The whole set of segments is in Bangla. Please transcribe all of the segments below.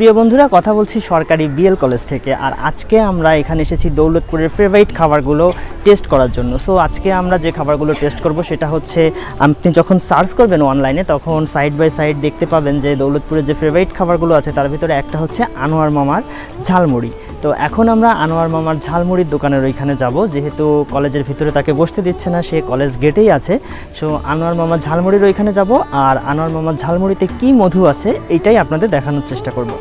প্রিয় বন্ধুরা, কথা বলছি সরকারি বিএল কলেজ থেকে। আর আজকে আমরা এখানে এসেছি দৌলতপুরের ফেভারিট খাবারগুলো টেস্ট করার জন্য। সো আজকে আমরা যে খাবারগুলো টেস্ট করব, সেটা হচ্ছে, আপনি যখন সার্চ করবেন অনলাইনে তখন সাইড বাই সাইড দেখতে পাবেন যে দৌলতপুরের যে ফেভারিট খাবারগুলো আছে, তার ভিতরে একটা হচ্ছে আনোয়ার মামার ঝালমুড়ি। তো এখন আমরা আনোয়ার মামার ঝালমুড়ির দোকানের ওইখানে যাব। যেহেতু কলেজের ভিতরে তাকে বসতে দিচ্ছে না, সে কলেজ গেটেই আছে। সো আনোয়ার মামার ঝালমুড়ির ওইখানে যাব আর আনোয়ার মামার ঝালমুড়িতে কি মধু আছে, এটাই আপনাদের দেখানোর চেষ্টা করব।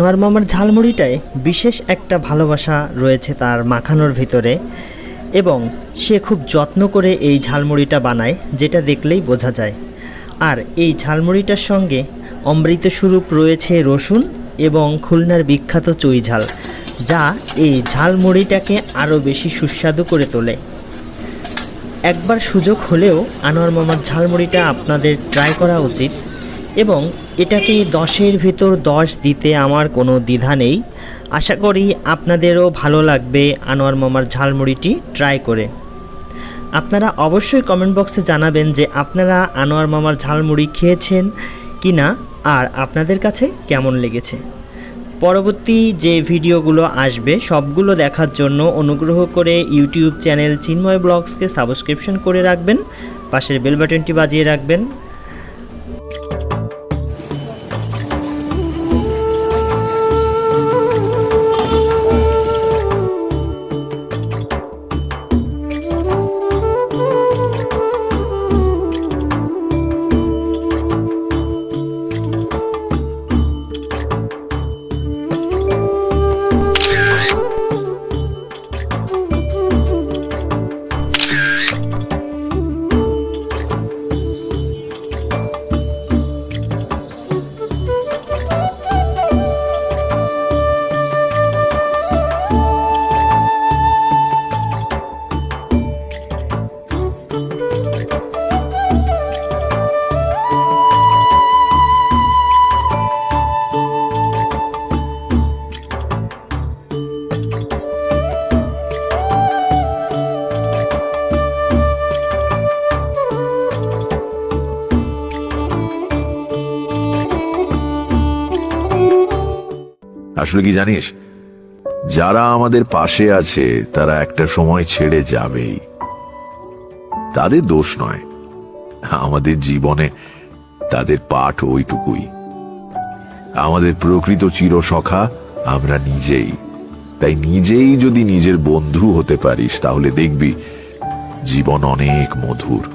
আনোয়ার মামার ঝালমুড়িটায় বিশেষ একটা ভালোবাসা রয়েছে তার মাখানোর ভিতরে এবং সে খুব যত্ন করে এই ঝালমুড়িটা বানায়, যেটা দেখলেই বোঝা যায়। আর এই ঝালমুড়িটার সঙ্গে অমৃত স্বরূপ রয়েছে রসুন এবং খুলনার বিখ্যাত চুই ঝাল, যা এই ঝালমুড়িটাকে আরও বেশি সুস্বাদু করে তোলে। একবার সুযোগ হলেও আনোয়ার মামার ঝালমুড়িটা আপনাদের ট্রাই করা উচিত। এবং এটাকে দশের ভিতর দশ দিতে আমার কোনো দ্বিধা নেই। আশা করি আপনাদেরও ভালো লাগবে আনোয়ার মামার ঝালমুড়িটি ট্রাই করে। আপনারা অবশ্যই কমেন্ট বক্সে জানাবেন যে আপনারা আনোয়ার মামার ঝালমুড়ি খেয়েছেন কি না আর আপনাদের কাছে কেমন লেগেছে। পরবর্তী যে ভিডিওগুলো আসবে, সবগুলো দেখার জন্য অনুগ্রহ করে ইউটিউব চ্যানেল চিন্ময় ব্লগসকে সাবস্ক্রিপশন করে রাখবেন, পাশের বেল বাটনটি বাজিয়ে রাখবেন। আসলে কি জানিস? যারা আমাদের পাশে আছে, তারা একটা সময় ছেড়ে যাবেই। তাদের দোষ নয়। আমাদের জীবনে তাদের পাঠ ওইটুকুই। আমাদের প্রকৃত চিরসখা আমরা নিজেই। তাই নিজেই যদি নিজের বন্ধু হতে পারিস, তাহলে দেখবি জীবন অনেক মধুর।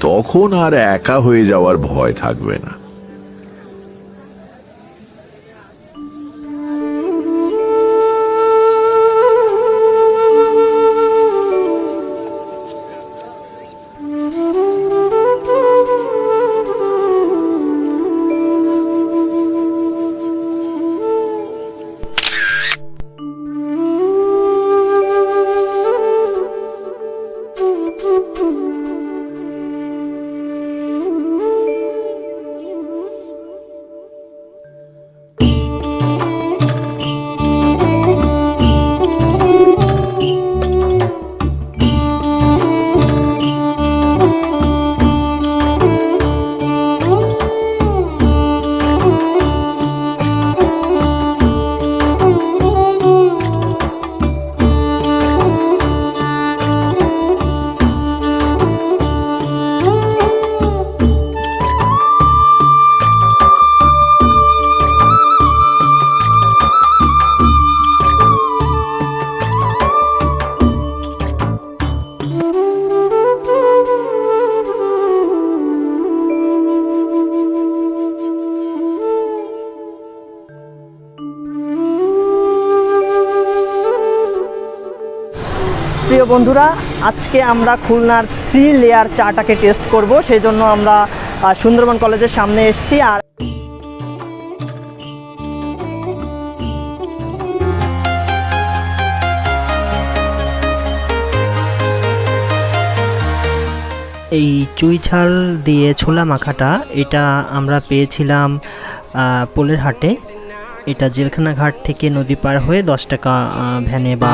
তখন আর একা হয়ে যাওয়ার ভয় থাকবে না। বন্ধুরা, আজকে আমরা খুলনার থ্রি লেয়ার চাটাকে টেস্ট করব সেই জন্য আমরা সুন্দরবন কলেজের সামনে এসেছি আর এই চুই ঝাল দিয়ে ছোলা মাখাটা, এটা আমরা পেয়েছিলাম পোলের হাটে। এটা জেলখানা ঘাট থেকে নদী পার হয়ে দশ টাকা ভ্যানে বা